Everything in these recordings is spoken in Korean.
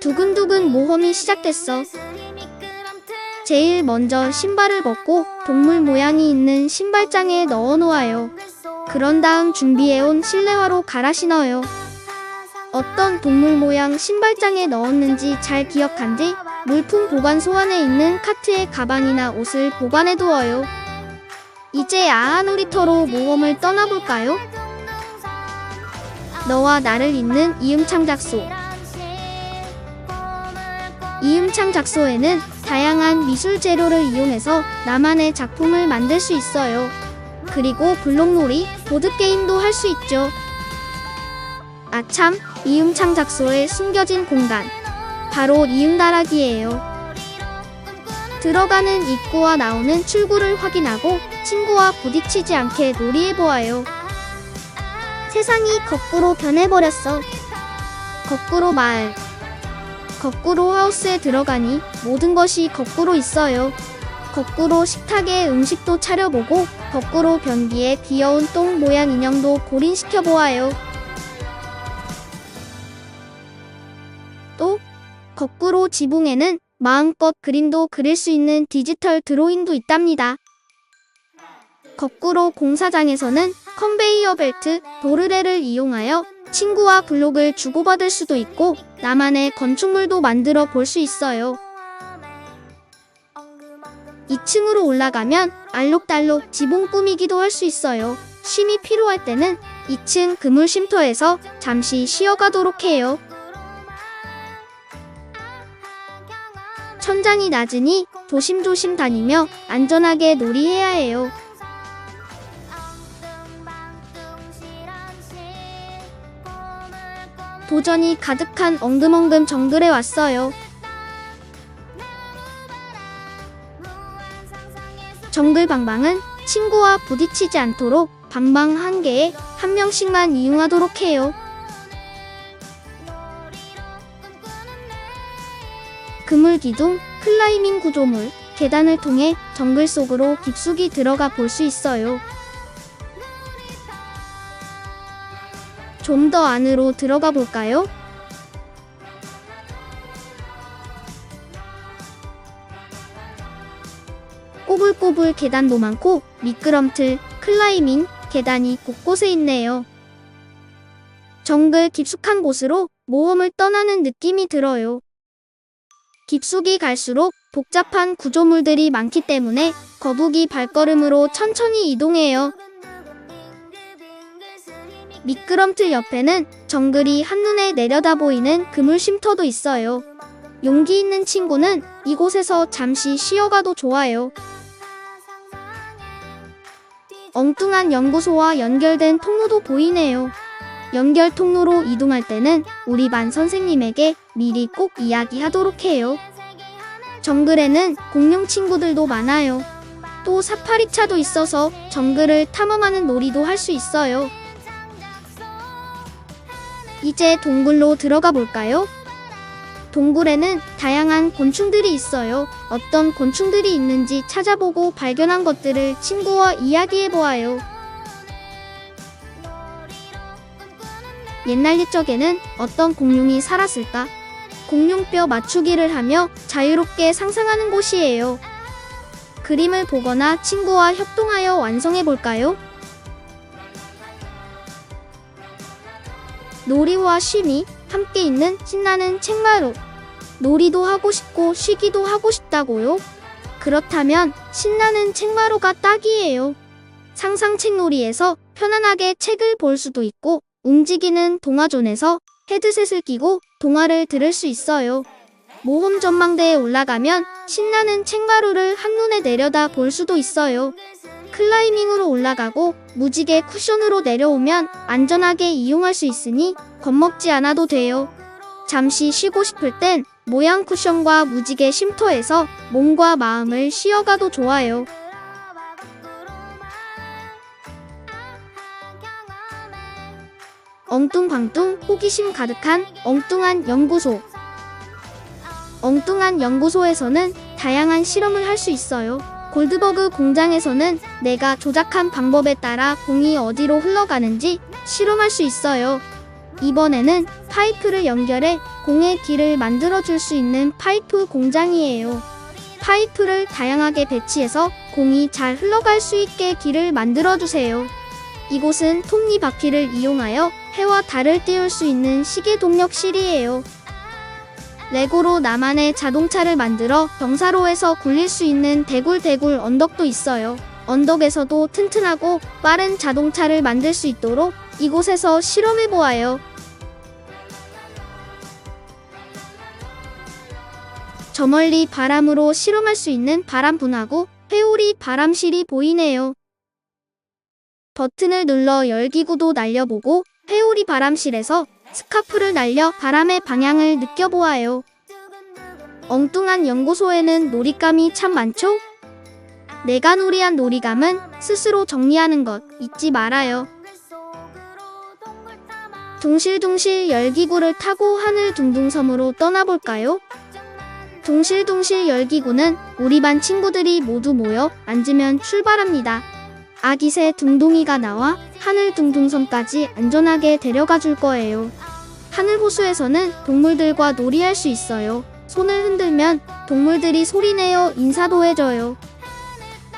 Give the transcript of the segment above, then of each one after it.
두근두근 모험이 시작됐어. 제일 먼저 신발을 벗고 동물 모양이 있는 신발장에 넣어 놓아요. 그런 다음 준비해온 실내화로 갈아 신어요. 어떤 동물 모양 신발장에 넣었는지 잘 기억한 뒤 물품 보관소 안에 있는 카트에 가방이나 옷을 보관해 두어요. 이제 아하 놀이터로 모험을 떠나볼까요? 너와 나를 잇는 이음창 작소. 이음창 작소에는 다양한 미술 재료를 이용해서 나만의 작품을 만들 수 있어요. 그리고 블록놀이, 보드게임도 할 수 있죠. 아참, 이음창 작소에 숨겨진 공간. 바로 이음나락이에요. 들어가는 입구와 나오는 출구를 확인하고 친구와 부딪히지 않게 놀이해보아요. 세상이 거꾸로 변해버렸어. 거꾸로 마을. 거꾸로 하우스에 들어가니 모든 것이 거꾸로 있어요. 거꾸로 식탁에 음식도 차려보고 거꾸로 변기에 귀여운 똥 모양 인형도 골인시켜 보아요. 또 거꾸로 지붕에는 마음껏 그림도 그릴 수 있는 디지털 드로잉도 있답니다. 거꾸로 공사장에서는 컨베이어 벨트, 도르래를 이용하여 친구와 블록을 주고받을 수도 있고 나만의 건축물도 만들어 볼 수 있어요. 2층으로 올라가면 알록달록 지붕 꾸미기도 할 수 있어요. 쉼이 필요할 때는 2층 그물 쉼터에서 잠시 쉬어가도록 해요. 천장이 낮으니 조심조심 다니며 안전하게 놀이해야 해요. 도전이 가득한 엉금엉금 정글에 왔어요. 정글 방방은 친구와 부딪히지 않도록 방방 한 개에 한 명씩만 이용하도록 해요. 그물 기둥, 클라이밍 구조물, 계단을 통해 정글 속으로 깊숙이 들어가 볼 수 있어요. 좀 더 안으로 들어가 볼까요? 꼬불꼬불 계단도 많고 미끄럼틀, 클라이밍, 계단이 곳곳에 있네요. 정글 깊숙한 곳으로 모험을 떠나는 느낌이 들어요. 깊숙이 갈수록 복잡한 구조물들이 많기 때문에 거북이 발걸음으로 천천히 이동해요. 미끄럼틀 옆에는 정글이 한눈에 내려다 보이는 그물 쉼터도 있어요. 용기 있는 친구는 이곳에서 잠시 쉬어가도 좋아요. 엉뚱한 연구소와 연결된 통로도 보이네요. 연결 통로로 이동할 때는 우리 반 선생님에게 미리 꼭 이야기하도록 해요. 정글에는 공룡 친구들도 많아요. 또 사파리차도 있어서 정글을 탐험하는 놀이도 할 수 있어요. 이제 동굴로 들어가 볼까요? 동굴에는 다양한 곤충들이 있어요. 어떤 곤충들이 있는지 찾아보고 발견한 것들을 친구와 이야기해 보아요. 옛날 옛적에는 어떤 공룡이 살았을까? 공룡뼈 맞추기를 하며 자유롭게 상상하는 곳이에요. 그림을 보거나 친구와 협동하여 완성해 볼까요? 놀이와 쉼이 함께 있는 신나는 책마루. 놀이도 하고 싶고 쉬기도 하고 싶다고요? 그렇다면 신나는 책마루가 딱이에요. 상상책 놀이에서 편안하게 책을 볼 수도 있고 움직이는 동화존에서 헤드셋을 끼고 동화를 들을 수 있어요. 모험 전망대에 올라가면 신나는 책마루를 한눈에 내려다 볼 수도 있어요. 클라이밍으로 올라가고 무지개 쿠션으로 내려오면 안전하게 이용할 수 있으니 겁먹지 않아도 돼요. 잠시 쉬고 싶을 땐 모양 쿠션과 무지개 쉼터에서 몸과 마음을 쉬어가도 좋아요. 엉뚱광뚱 호기심 가득한 엉뚱한 연구소. 엉뚱한 연구소에서는 다양한 실험을 할 수 있어요. 골드버그 공장에서는 내가 조작한 방법에 따라 공이 어디로 흘러가는지 실험할 수 있어요. 이번에는 파이프를 연결해 공의 길을 만들어 줄 수 있는 파이프 공장이에요. 파이프를 다양하게 배치해서 공이 잘 흘러갈 수 있게 길을 만들어 주세요. 이곳은 톱니바퀴를 이용하여 해와 달을 띄울 수 있는 시계 동력실이에요. 레고로 나만의 자동차를 만들어 경사로에서 굴릴 수 있는 대굴대굴 언덕도 있어요. 언덕에서도 튼튼하고 빠른 자동차를 만들 수 있도록 이곳에서 실험해 보아요. 저 멀리 바람으로 실험할 수 있는 바람 분하고 회오리 바람실이 보이네요. 버튼을 눌러 열기구도 날려보고 회오리 바람실에서 스카프를 날려 바람의 방향을 느껴보아요. 엉뚱한 연구소에는 놀잇감이 참 많죠? 내가 놀이한 놀이감은 스스로 정리하는 것 잊지 말아요. 둥실둥실 열기구를 타고 하늘 둥둥섬으로 떠나볼까요? 둥실둥실 열기구는 우리 반 친구들이 모두 모여 앉으면 출발합니다. 아기새 둥둥이가 나와 하늘 둥둥섬까지 안전하게 데려가 줄 거예요. 하늘 호수에서는 동물들과 놀이할 수 있어요. 손을 흔들면 동물들이 소리내어 인사도 해줘요.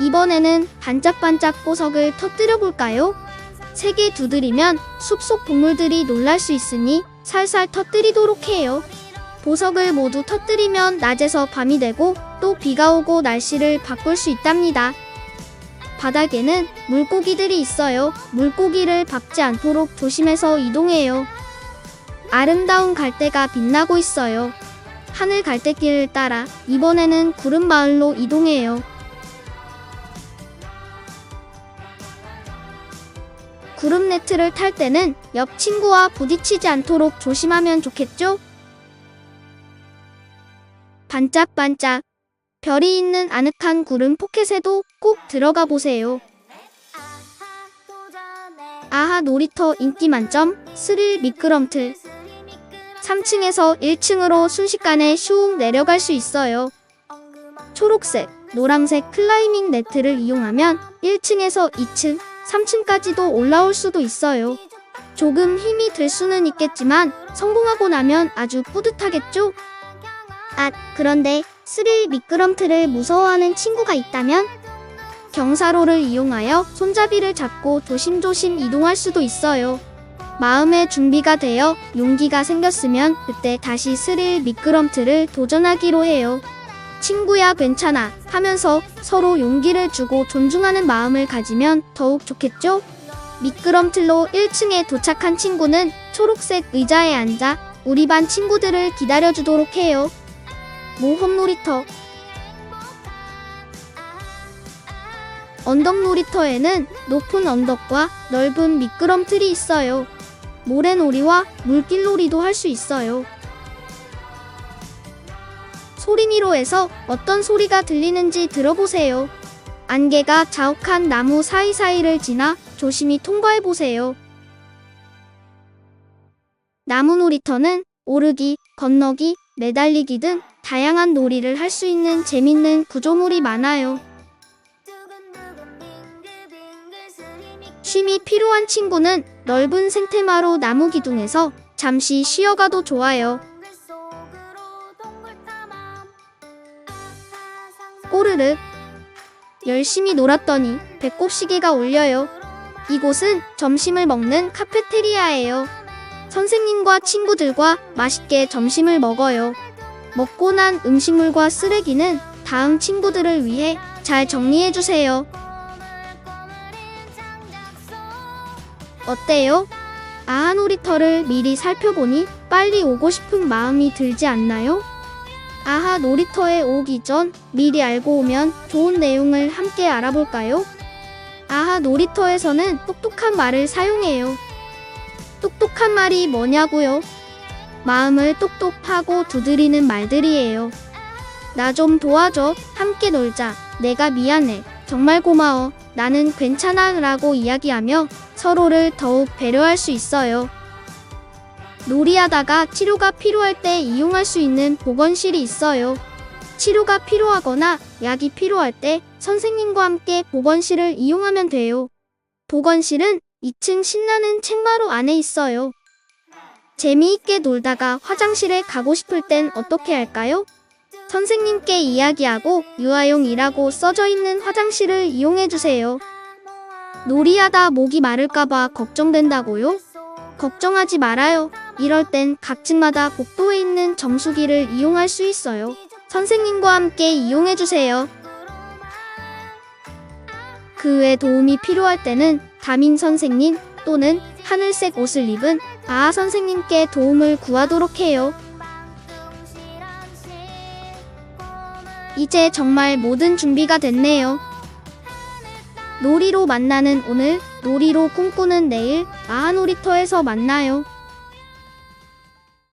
이번에는 반짝반짝 보석을 터뜨려 볼까요? 세 개 두드리면 숲속 동물들이 놀랄 수 있으니 살살 터뜨리도록 해요. 보석을 모두 터뜨리면 낮에서 밤이 되고 또 비가 오고 날씨를 바꿀 수 있답니다. 바닥에는 물고기들이 있어요. 물고기를 밟지 않도록 조심해서 이동해요. 아름다운 갈대가 빛나고 있어요. 하늘 갈대길을 따라 이번에는 구름 마을로 이동해요. 구름 네트를 탈 때는 옆 친구와 부딪히지 않도록 조심하면 좋겠죠? 반짝반짝 별이 있는 아늑한 구름 포켓에도 꼭 들어가 보세요. 아하 놀이터 인기 만점 스릴 미끄럼틀 3층에서 1층으로 순식간에 슝 내려갈 수 있어요. 초록색, 노란색 클라이밍 네트를 이용하면 1층에서 2층, 3층까지도 올라올 수도 있어요. 조금 힘이 들 수는 있겠지만 성공하고 나면 아주 뿌듯하겠죠? 아, 그런데 스릴 미끄럼틀을 무서워하는 친구가 있다면 경사로를 이용하여 손잡이를 잡고 조심조심 이동할 수도 있어요. 마음의 준비가 되어 용기가 생겼으면 그때 다시 스릴 미끄럼틀을 도전하기로 해요. 친구야 괜찮아 하면서 서로 용기를 주고 존중하는 마음을 가지면 더욱 좋겠죠? 미끄럼틀로 1층에 도착한 친구는 초록색 의자에 앉아 우리 반 친구들을 기다려주도록 해요. 모험 놀이터 언덕 놀이터에는 높은 언덕과 넓은 미끄럼틀이 있어요. 모래놀이와 물길놀이도 할 수 있어요. 소리미로에서 어떤 소리가 들리는지 들어보세요. 안개가 자욱한 나무 사이사이를 지나 조심히 통과해보세요. 나무 놀이터는 오르기, 건너기, 매달리기 등 다양한 놀이를 할 수 있는 재밌는 구조물이 많아요. 쉼이 필요한 친구는 넓은 생태마루 나무 기둥에서 잠시 쉬어가도 좋아요. 꼬르륵. 열심히 놀았더니 배꼽시계가 울려요. 이곳은 점심을 먹는 카페테리아예요. 선생님과 친구들과 맛있게 점심을 먹어요. 먹고 난 음식물과 쓰레기는 다음 친구들을 위해 잘 정리해주세요. 어때요? 아하 놀이터를 미리 살펴보니 빨리 오고 싶은 마음이 들지 않나요? 아하 놀이터에 오기 전 미리 알고 오면 좋은 내용을 함께 알아볼까요? 아하 놀이터에서는 똑똑한 말을 사용해요. 똑똑한 말이 뭐냐고요? 마음을 똑똑하고 두드리는 말들이에요. 나 좀 도와줘. 함께 놀자. 내가 미안해. 정말 고마워. 나는 괜찮아. 라고 이야기하며 서로를 더욱 배려할 수 있어요. 놀이하다가 치료가 필요할 때 이용할 수 있는 보건실이 있어요. 치료가 필요하거나 약이 필요할 때 선생님과 함께 보건실을 이용하면 돼요. 보건실은 2층 신나는 책마루 안에 있어요. 재미있게 놀다가 화장실에 가고 싶을 땐 어떻게 할까요? 선생님께 이야기하고 유아용이라고 써져 있는 화장실을 이용해 주세요. 놀이하다 목이 마를까봐 걱정된다고요? 걱정하지 말아요. 이럴 땐 각 층마다 복도에 있는 정수기를 이용할 수 있어요. 선생님과 함께 이용해 주세요. 그 외 도움이 필요할 때는 담임 선생님 또는 하늘색 옷을 입은 아아 선생님께 도움을 구하도록 해요. 이제 정말 모든 준비가 됐네요. 놀이로 만나는 오늘, 놀이로 꿈꾸는 내일, 아하 놀이터에서 만나요.